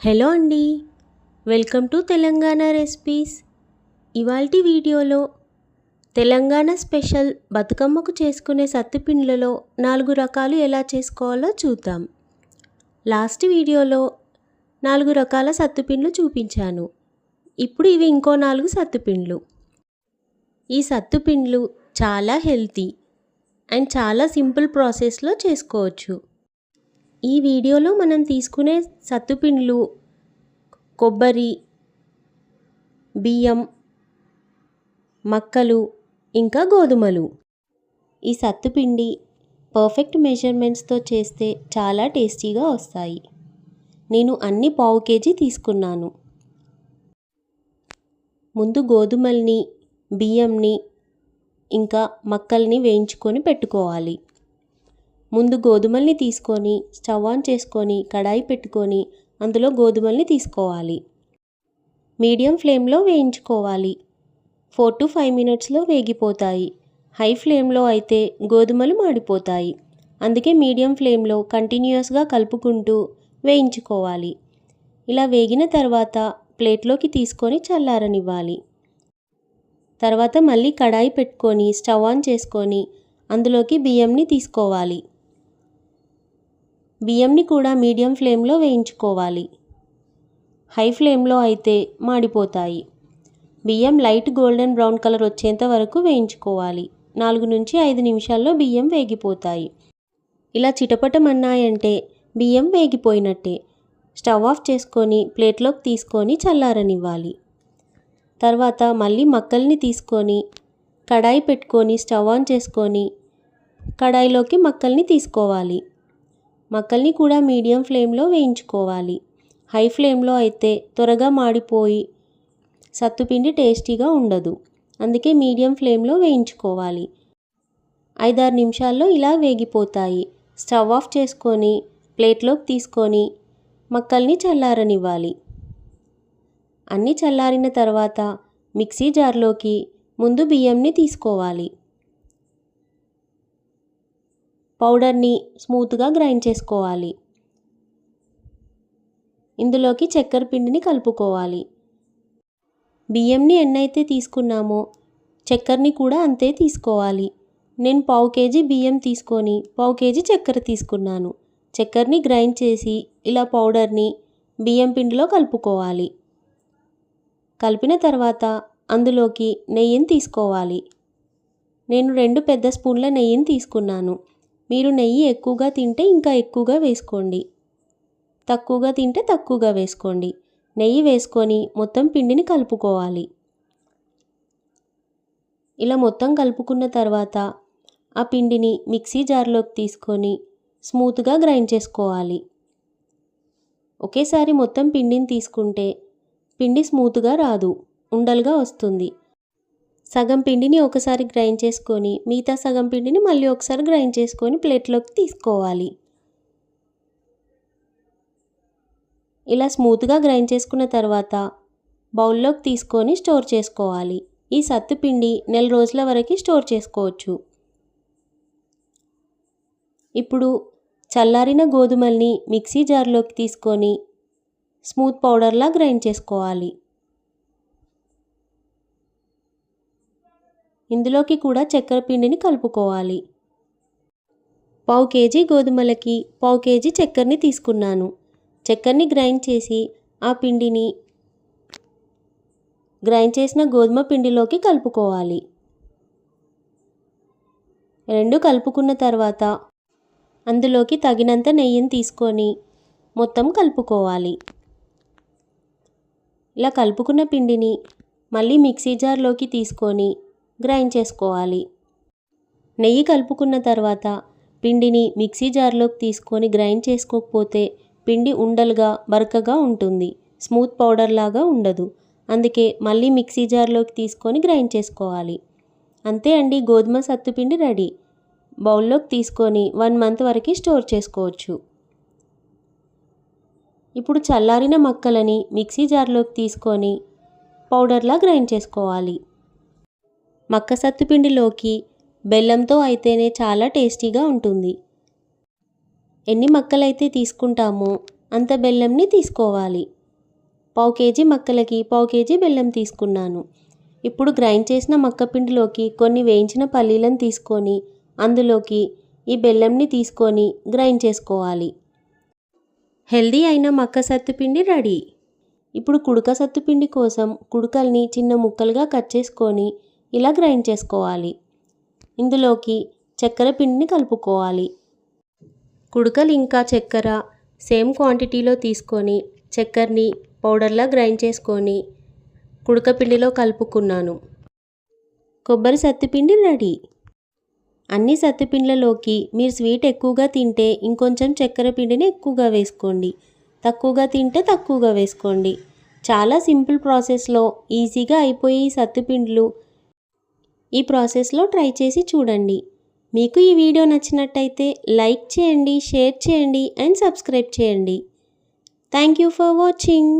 Hello అండి. Welcome to Telangana recipes. ఇవాల్టి వీడియోలో తెలంగాణ స్పెషల్ బతుకమ్మకు చేసుకునే సత్తుపిండ్లలో నాలుగు రకాలు ఎలా చేసుకోవాలో చూద్దాం. లాస్ట్ వీడియోలో నాలుగు రకాల సత్తుపిండ్లు చూపించాను. ఇప్పుడు ఇవి ఇంకో నాలుగు సత్తుపిండ్లు ఈ సత్తుపిండ్లు చాలా హెల్తీ అండ్ చాలా సింపుల్ ప్రాసెస్లో చేసుకోవచ్చు. ఈ వీడియోలో మనం తీసుకునే సత్తుపిండ్లు కొబ్బరి బియ్యం మక్కలు ఇంకా గోధుమలు. ఈ సత్తుపిండి పర్ఫెక్ట్ మెజర్మెంట్స్తో చేస్తే చాలా టేస్టీగా వస్తాయి. నేను అన్ని పావు కేజీ తీసుకున్నాను. ముందు గోధుమల్ని బియ్యంని ఇంకా మక్కల్ని వేయించుకొని పెట్టుకోవాలి. ముందు గోధుమల్ని తీసుకొని స్టవ్ ఆన్ చేసుకొని కడాయి పెట్టుకొని అందులో గోధుమల్ని తీసుకోవాలి. మీడియం ఫ్లేమ్లో వేయించుకోవాలి. ఫోర్ టు ఫైవ్ మినిట్స్లో వేగిపోతాయి. హై ఫ్లేమ్లో అయితే గోధుమలు మాడిపోతాయి. అందుకే మీడియం ఫ్లేమ్లో కంటిన్యూస్గా కలుపుకుంటూ వేయించుకోవాలి. ఇలా వేగిన తర్వాత ప్లేట్లోకి తీసుకొని చల్లారనివ్వాలి. తర్వాత మళ్ళీ కడాయి పెట్టుకొని స్టవ్ ఆన్ చేసుకొని అందులోకి బియ్యంని తీసుకోవాలి. బియ్యంని కూడా మీడియం ఫ్లేమ్లో వేయించుకోవాలి. హై ఫ్లేమ్లో అయితే మాడిపోతాయి. బియ్యం లైట్ గోల్డెన్ బ్రౌన్ కలర్ వచ్చేంత వరకు వేయించుకోవాలి. నాలుగు నుంచి ఐదు నిమిషాల్లో బియ్యం వేగిపోతాయి. ఇలా చిటపటమన్నాయంటే బియ్యం వేగిపోయినట్టే. స్టవ్ ఆఫ్ చేసుకొని ప్లేట్లోకి తీసుకొని చల్లారనివ్వాలి. తర్వాత మళ్ళీ మక్కల్ని తీసుకొని కడాయి పెట్టుకొని స్టవ్ ఆన్ చేసుకొని కడాయిలోకి మక్కల్ని తీసుకోవాలి. మక్కల్ని కూడా మీడియం ఫ్లేమ్లో వేయించుకోవాలి. హై ఫ్లేమ్లో అయితే త్వరగా మాడిపోయి సత్తుపిండి టేస్టీగా ఉండదు. అందుకే మీడియం ఫ్లేమ్లో వేయించుకోవాలి. ఐదారు నిమిషాల్లో ఇలా వేగిపోతాయి. స్టవ్ ఆఫ్ చేసుకొని ప్లేట్లోకి తీసుకొని మక్కల్ని చల్లారనివ్వాలి. అన్నీ చల్లారిన తర్వాత మిక్సీ జార్లోకి ముందు బియ్యంని తీసుకోవాలి. పౌడర్ని స్మూత్గా గ్రైండ్ చేసుకోవాలి. ఇందులోకి చక్కెర పిండిని కలుపుకోవాలి. బియ్యంని ఎన్నైతే తీసుకున్నామో చక్కెరని కూడా అంతే తీసుకోవాలి. నేను పావు కేజీ బియ్యం తీసుకొని పావు కేజీ చక్కెర తీసుకున్నాను. చక్కెరని గ్రైండ్ చేసి ఇలా పౌడర్ని బియ్యం పిండిలో కలుపుకోవాలి. కలిపిన తర్వాత అందులోకి నెయ్యిని తీసుకోవాలి. నేను రెండు పెద్ద స్పూన్ల నెయ్యిని తీసుకున్నాను. మీరు నెయ్యి ఎక్కువగా తింటే ఇంకా ఎక్కువగా వేసుకోండి. తక్కువగా తింటే తక్కువగా వేసుకోండి. నెయ్యి వేసుకొని మొత్తం పిండిని కలుపుకోవాలి. ఇలా మొత్తం కలుపుకున్న తర్వాత ఆ పిండిని మిక్సీ జార్లోకి తీసుకొని స్మూత్గా గ్రైండ్ చేసుకోవాలి. ఒకేసారి మొత్తం పిండిని తీసుకుంటే పిండి స్మూత్గా రాదు ఉండలుగా వస్తుంది. సగం పిండిని ఒకసారి గ్రైండ్ చేసుకొని మిగతా సగం పిండిని మళ్ళీ ఒకసారి గ్రైండ్ చేసుకొని ప్లేట్లోకి తీసుకోవాలి. ఇలా స్మూత్గా గ్రైండ్ చేసుకున్న తర్వాత బౌల్లోకి తీసుకొని స్టోర్ చేసుకోవాలి. ఈ సత్తుపిండి నెల రోజుల వరకు స్టోర్ చేసుకోవచ్చు. ఇప్పుడు చల్లారిన గోధుమల్ని మిక్సీ జార్లోకి తీసుకొని స్మూత్ పౌడర్లా గ్రైండ్ చేసుకోవాలి. ఇందులోకి కూడా చక్కెర పిండిని కలుపుకోవాలి. పావు కేజీ గోధుమలకి పావు కేజీ చక్కెరని తీసుకున్నాను. చక్కెరని గ్రైండ్ చేసి ఆ పిండిని గ్రైండ్ చేసిన గోధుమ పిండిలోకి కలుపుకోవాలి. రెండు కలుపుకున్న తర్వాత అందులోకి తగినంత నెయ్యిని తీసుకొని మొత్తం కలుపుకోవాలి. ఇలా కలుపుకున్న పిండిని మళ్ళీ మిక్సీ జార్లోకి తీసుకొని గ్రైండ్ చేసుకోవాలి. నెయ్యి కలుపుకున్న తర్వాత పిండిని మిక్సీ జార్లోకి తీసుకొని గ్రైండ్ చేసుకోకపోతే పిండి ఉండలుగా బరకగా ఉంటుంది. స్మూత్ పౌడర్ లాగా ఉండదు. అందుకే మళ్ళీ మిక్సీ జార్లోకి తీసుకొని గ్రైండ్ చేసుకోవాలి. అంతే అండి గోధుమ సత్తుపిండి రెడీ. బౌల్లోకి తీసుకొని వన్ మంత్ వరకు స్టోర్ చేసుకోవచ్చు. ఇప్పుడు చల్లారిన మక్కలని మిక్సీ జార్లోకి తీసుకొని పౌడర్లా గ్రైండ్ చేసుకోవాలి. మక్క సత్తుపిండిలోకి బెల్లంతో అయితేనే చాలా టేస్టీగా ఉంటుంది. ఎన్ని మక్కలైతే తీసుకుంటామో అంత బెల్లంని తీసుకోవాలి. పావు కేజీ మక్కలకి పావు కేజీ బెల్లం తీసుకున్నాను. ఇప్పుడు గ్రైండ్ చేసిన మక్క పిండిలోకి కొన్ని వేయించిన పల్లీలను తీసుకొని అందులోకి ఈ బెల్లంని తీసుకొని గ్రైండ్ చేసుకోవాలి. హెల్దీ అయిన మక్క సత్తుపిండి రెడీ. ఇప్పుడు కుడక సత్తుపిండి కోసం కుడుకల్ని చిన్న ముక్కలుగా కట్ చేసుకొని ఇలా గ్రైండ్ చేసుకోవాలి. ఇందులోకి చక్కెర పిండిని కలుపుకోవాలి. కుడకలు ఇంకా చక్కెర సేమ్ క్వాంటిటీలో తీసుకొని చక్కెరని పౌడర్లా గ్రైండ్ చేసుకొని కుడక పిండిలో కలుపుకున్నాను. కొబ్బరి సత్తుపిండి రెడీ. అన్ని సత్తిపిండ్లలోకి మీరు స్వీట్ ఎక్కువగా తింటే ఇంకొంచెం చక్కెర పిండిని ఎక్కువగా వేసుకోండి. తక్కువగా తింటే తక్కువగా వేసుకోండి. చాలా సింపుల్ ప్రాసెస్లో ఈజీగా అయిపోయే ఈ సత్తుపిండ్లు ఈ ప్రాసెస్లో ట్రై చేసి చూడండి. మీకు ఈ వీడియో నచ్చినట్టయితే లైక్ చేయండి షేర్ చేయండి అండ్ సబ్స్క్రైబ్ చేయండి. Thank you for watching.